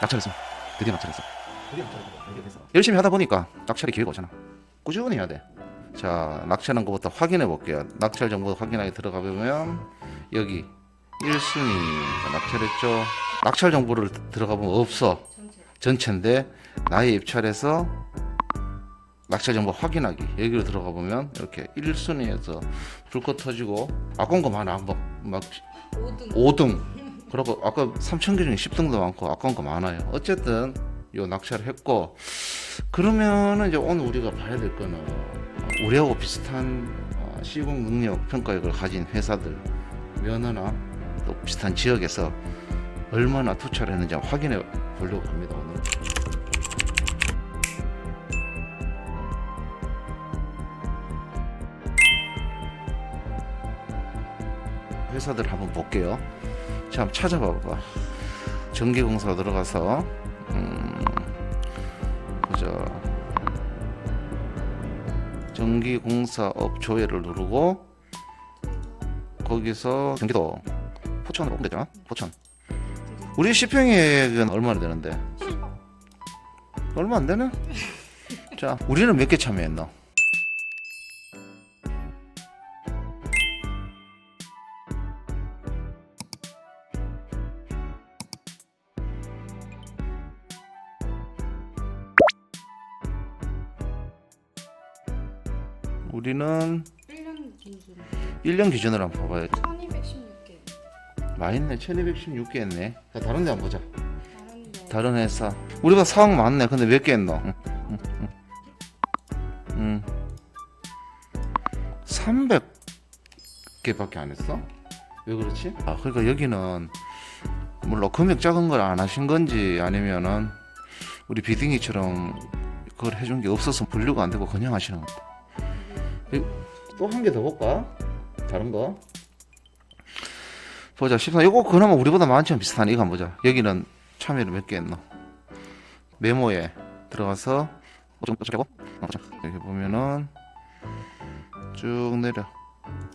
낙찰했습니다. 드디어 낙찰했어. 열심히 하다 보니까 낙찰이 기회가 오잖아. 꾸준히 해야 돼. 자, 낙찰한 것부터 확인해 볼게요. 낙찰 정보 확인하게 들어가 보면 여기 1순위가 낙찰했죠. 낙찰 정보를 들어가 보면 없어. 전체인데 나의 입찰에서 낙찰 정보 확인하기 여기로 들어가 보면 이렇게 1순위에서 불꽃 터지고 아까운 거 많아 한번 막 5등 5등 그리고 아까 3천 개 중에 10등도 많고 아까운 거 많아요. 어쨌든 요 낙찰을 했고 그러면은 이제 오늘 우리가 봐야 될 거는 우리하고 비슷한 어, 시공 능력 평가력을 가진 회사들 면허나 또 비슷한 지역에서 얼마나 투자를 했는지 확인해 보려고 합니다 오늘. 회사들 한번 볼게요 자 한번 찾아봐봐. 전기공사 들어가서 음, 보자. 전기공사업 조회를 누르고 거기서 경기도 포천으로 오면 되잖아 포천. 우리 시평액은 얼마나 되는데? 10억 얼마 안 되네? 자 우리는 몇 개 참여했나 우리는 1년 기준 1년 기준으로 한번 봐봐요 1216개. 많이 했네. 1216개 했네. 자 다른 데 한번 보자. 다른데. 다른 회사. 우리가 사업 많네. 근데 몇 개 했노? 응, 응, 응. 응. 300개밖에 안 했어? 왜 그렇지? 아 그러니까 여기는 물론 금액 작은 걸 안 하신 건지 아니면은 우리 비딩이처럼 그걸 해준 게 없어서 분류가 안 되고 그냥 하시는 것다 또 한 개 더 볼까? 다른 거? 보자. 14 이거 그나마 우리보다 많지만 비슷하네. 이거 한번 보자. 여기는 참여를 몇 개 했노? 메모에 들어가서 좀 어쩌고? 어, 자, 여기 보면은 쭉 내려.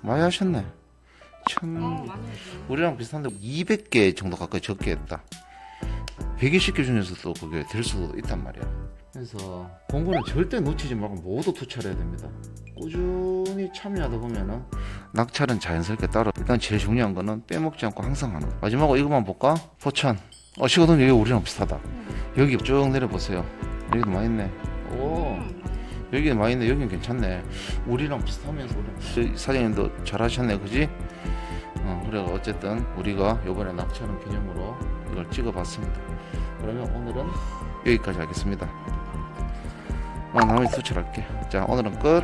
많이 하셨네. 천어 우리랑 비슷한데 200개 정도 가까이 적게 했다. 120개 중에서도 그게 될 수도 있단 말이야 그래서 공부는 절대 놓치지 말고 모두 투자를 해야 됩니다. 꾸준히 참여하다 보면은 낙찰은 자연스럽게 따라 일단 제일 중요한 거는 빼먹지 않고 항상 하는 거. 마지막으로 이것만 볼까? 포천. 어 시거든 여기 우리랑 비슷하다. 여기 쭉 내려보세요. 여기도 많이 있네. 오. 여기 많이 있네. 여기는 괜찮네. 우리랑 비슷하면서 우리 사장님도 잘하셨네. 그지? 어, 그래 어쨌든 우리가 요번에 낙찰은 기념으로 이걸 찍어봤습니다. 그러면 오늘은 여기까지 하겠습니다 어, 나머지 수출할게. 자 오늘은 끝